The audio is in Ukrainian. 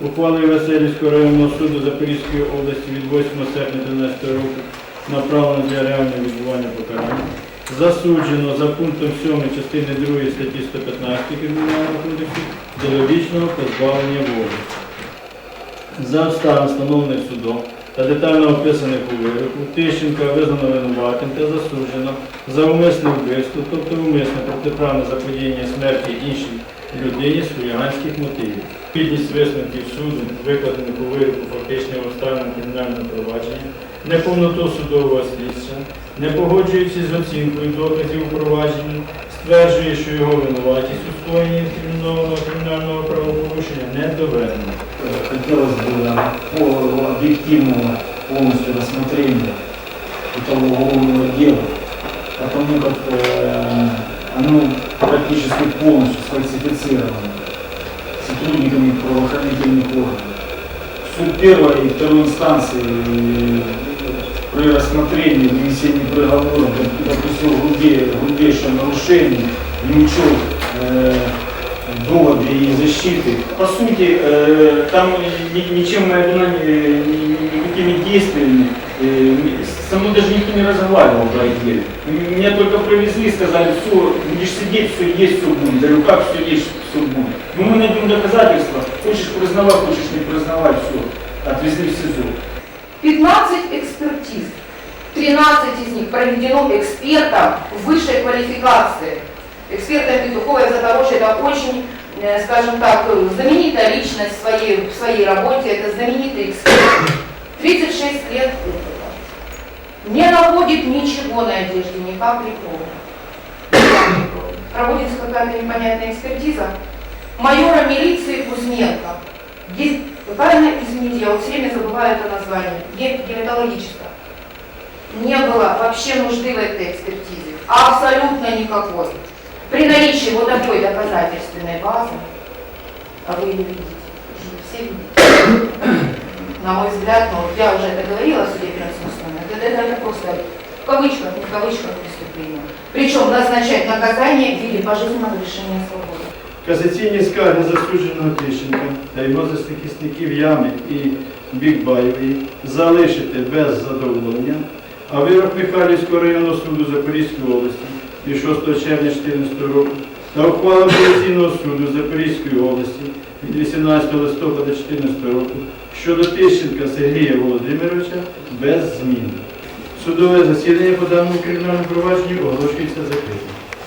Ухвалою Васильівського районного суду Запорізької області від 8 серпня 2012 року направлено для реального відбування покарання. Засуджено за пунктом 7 частини 2 статті 115 Кримінального кодексу до логічного позбавлення волі. За обставин, встановлених судом та детально описаних у вироку, Тищенка визнано винуватим та засуджено за умисне вбивство, тобто умисне протиправне заподіяння смерті іншій людині з хуліганських мотивів. Відність висновків суду, викладених у вироку фактичним обставинам кримінального провадження, неповноту судового слідства, не погоджуючись з оцінкою доказів у провадженні, стверджує, що його винуватість у скоєнні кримінального правопорушення не доведена. Хотелось бы по объективному полностью рассмотрению этого уголовного дела, потому как э, оно практически полностью сфальсифицировано сотрудниками правоохранительных органов. Суд первой и второй инстанции э, при рассмотрении вынесении приговора допустил грубейшее нарушение, не учел э, доводы и защиты. По сути, э, там ни- ничем ни- никакими действиями э, со мной даже никто не разговаривал про дело. Меня только привезли, сказали, все, будешь сидеть, все есть, все будет. Говорю, как все есть, все будет. Ну мы найдем доказательства, хочешь признавать, хочешь не признавать, все. Отвезли в СИЗО. 15 экспертиз. 13 из них проведено экспертом высшей квалификации. Экспертом Петухова того, что это очень, э, скажем так, знаменитая личность в своей, в своей работе, это знаменитый эксперт. 36 лет. Не находит ничего на одежде, ни капли. Проводится какая-то непонятная экспертиза. Майора милиции Кузьменко. Ге- Правильно, извините, я вот все время забываю это название. Ге- Гематологическое. Не было вообще нужды в этой экспертизе. Абсолютно никакой. При наличии вот такой доказательственной базы, а вы не видите, вы все видите. На мой взгляд, ну, вот я уже это говорила в суде переносном, это, это, это просто в кавычках, не в кавычках преступление. Причем назначать наказание в виде пожизненного лишения свободы. Касаційні скарги засудженого Тищенка та його захисників Ями і Бікбаєвої залишити без задоволення, а вирок Михайлівського районного суду Запорізької області від 6 червня 2014 року та ухвала апеляційного суду Запорізької області від 18 листопада 2014 року щодо Тищенка Сергія Володимировича без змін. Судове засідання по даному кримінальному провадженню оголошується закритим.